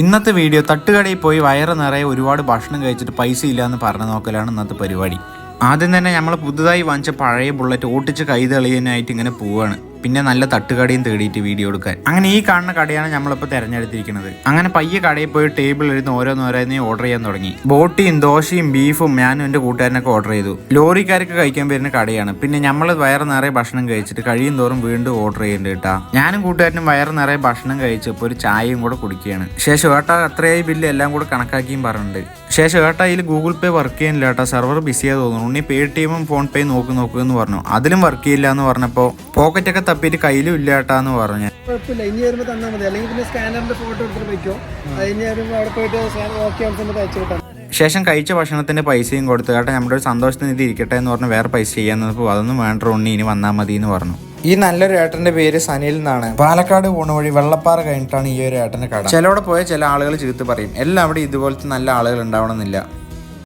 ഇന്നത്തെ വീഡിയോ തട്ടുകടയിൽ പോയി വയറ് നിറയെ ഒരുപാട് ഭക്ഷണം കഴിച്ചിട്ട് പൈസ ഇല്ല എന്ന് പറഞ്ഞു നോക്കലാണ് ഇന്നത്തെ പരിപാടി. ആദ്യം തന്നെ നമ്മൾ പുതുതായി വാങ്ങിച്ച പഴയ ബുള്ളറ്റ് ഓട്ടിച്ച് കൈതെളിയാനായിട്ട് ഇങ്ങനെ പോവാണ്. പിന്നെ നല്ല തട്ടുകടയും തേടിയിട്ട് വീഡിയോ എടുക്കാൻ. അങ്ങനെ ഈ കാണുന്ന കടയാണ് നമ്മളിപ്പോൾ തിരഞ്ഞെടുത്തിരിക്കുന്നത്. അങ്ങനെ പയ്യെ കടയിൽ പോയി ടേബിൾ എഴുന്ന് ഓരോന്നോരോന്നേ ഓർഡർ ചെയ്യാൻ തുടങ്ങി. ബോട്ടിയും ദോശയും ബീഫും ഞാനും എന്റെ കൂട്ടുകാരനൊക്കെ ഓർഡർ ചെയ്തു. ലോറിക്കാർക്ക് കഴിക്കാൻ വരുന്ന കടയാണ്. പിന്നെ നമ്മൾ വയറ് നിറയെ ഭക്ഷണം കഴിച്ചിട്ട് കഴിയും തോറും വീണ്ടും ഓർഡർ ചെയ്യേണ്ടത് കേട്ടാ. ഞാനും കൂട്ടുകാരനും വയറ് നിറയെ ഭക്ഷണം കഴിച്ചപ്പോൾ ഒരു ചായയും കൂടെ കുടിക്കുകയാണ്. ശേഷം ഏട്ടാ അത്രയായി ബില്ല് എല്ലാം കൂടെ കണക്കാക്കിയും പറഞ്ഞിട്ടുണ്ട്. ശേഷം ഏട്ടാ ഇതിൽ ഗൂഗിൾ പേ വർക്ക് ചെയ്യുന്നില്ല ഏട്ടാ സെർവർ ബിസിയാ തോന്നുന്നു. ഉണ്ണി പേ ടി എമ്മും ഫോൺ പേ നോക്കി നോക്ക് എന്ന് പറഞ്ഞു. അതിലും വർക്ക് ചെയ്യില്ല എന്ന് പറഞ്ഞപ്പോൾ പോക്കറ്റൊക്കെ തപ്പിയിട്ട് കയ്യിലും ഇല്ല ഏട്ടാ എന്ന് പറഞ്ഞു. കുഴപ്പമില്ല. ഇനി വരുമ്പോൾ തന്നാൽ മതി. അല്ലെങ്കിൽ പിന്നെ സ്കാനറിന്റെ ഫോട്ടോ എടുത്തിട്ട് വയ്ക്കോ അത് ഇനി വരുമ്പോൾ അവിടെ പോയിട്ട് ഓക്കെ ആവുമ്പോൾ അയച്ചു വിട്ടാൽ ശേഷം കഴിച്ച ഭക്ഷണത്തിന്റെ പൈസയും കൊടുത്തു. കേട്ടോ നമ്മുടെ ഒരു സന്തോഷത്തിന് ഇത് ഇരിക്കട്ടെ എന്ന് പറഞ്ഞ് വേറെ പൈസ ചെയ്യാൻ നിന്നപ്പോൾ അതൊന്നും വേണ്ട ഉണ്ണി ഇനി വന്നാൽ മതി എന്ന് പറഞ്ഞു. ഈ നല്ലൊരു ഏട്ടന്റെ പേര് സനിൽ എന്നാണ്. പാലക്കാട് പോണ വഴി വെള്ളപ്പാറ കഴിഞ്ഞിട്ടാണ് ഈ ഒരു ഏട്ടന്റെ കട. ചിലവിടെ പോയ ചില ആളുകൾ ചീത്ത് പറയും. എല്ലാവിടെയും ഇതുപോലത്തെ നല്ല ആളുകൾ ഉണ്ടാവണമെന്നില്ല.